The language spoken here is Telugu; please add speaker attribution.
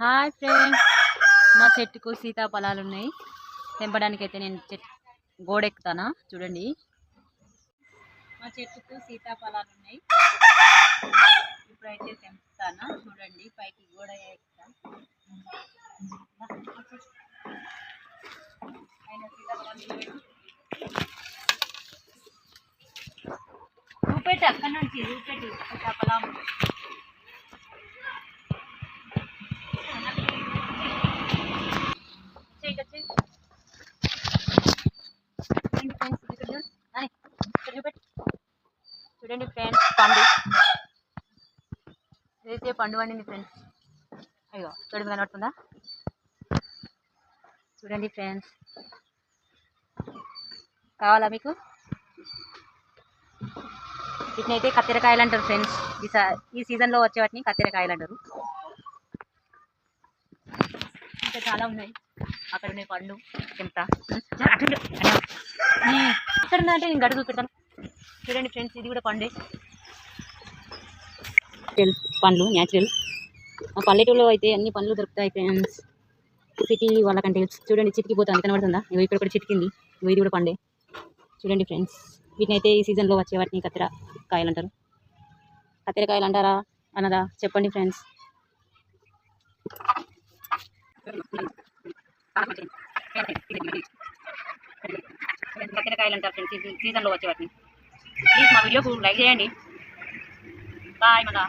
Speaker 1: Hi friends. మా చెట్టుకు సీతాఫలాలు ఉన్నాయి తెంపడానికి అయితే నేను చెట్ గోడ ఎక్కుతానా చూడండి. మా చెట్టుకు సీతాఫలాలు ఉన్నాయి ఇప్పుడైతే తెంపుతానా? చూడండి పైకి గోడ ఎక్కుతా పైన చూపెట్టు అక్కడ నుంచి చూపెట్టు సీతాఫలం చెయ్యి చెయ్యి చూడండి ఫ్రెండ్స్ ఇక్కడ చూడు అని ఇక్కడ చూపెట్టు చూడండి ఫ్రెండ్స్ పండు. ఇదైతే పండు పండింది ఫ్రెండ్స్. అయ్యో చూడండి కనబడుతుందా? చూడండి ఫ్రెండ్స్. కావాలా మీకు? వీటినైతే కత్తెరకాయలు అంటారు ఫ్రెండ్స్. ఈ ఈ సీజన్లో వచ్చే వాటిని కత్తెరకాయలు అంటారు. ఇంకా చాలా ఉన్నాయి. అక్కడ ఉన్నాయి పండు ఎంత అక్కడ ఉందంటే నేను గడుగు పెడతాను. చూడండి ఫ్రెండ్స్ ఇది కూడా పండే. పండ్లు న్యాచురల్ మా పల్లెటూరులో అయితే అన్ని పండ్లు దొరుకుతాయి ఫ్రెండ్స్. సిటీ వాళ్ళకంటే చూడండి చిటికిపోతుంది కనబడుతుందా? ఇవి ఇక్కడ కూడా చిటికింది ఇది కూడా పండే. చూడండి ఫ్రెండ్స్ వీటిని అయితే ఈ సీజన్లో వచ్చే వాటిని కత్తెర కాయలు అంటారు. కత్తెర కాయలు అంటారా? అన్నదా? చెప్పండి ఫ్రెండ్స్. కత్తెరకాయలు అంటారు ఫ్రెండ్స్ సీజన్లో వచ్చే వాటిని. ప్లీజ్ మా వీడియోకు లైక్ చేయండి బాయ్ మళ్ళా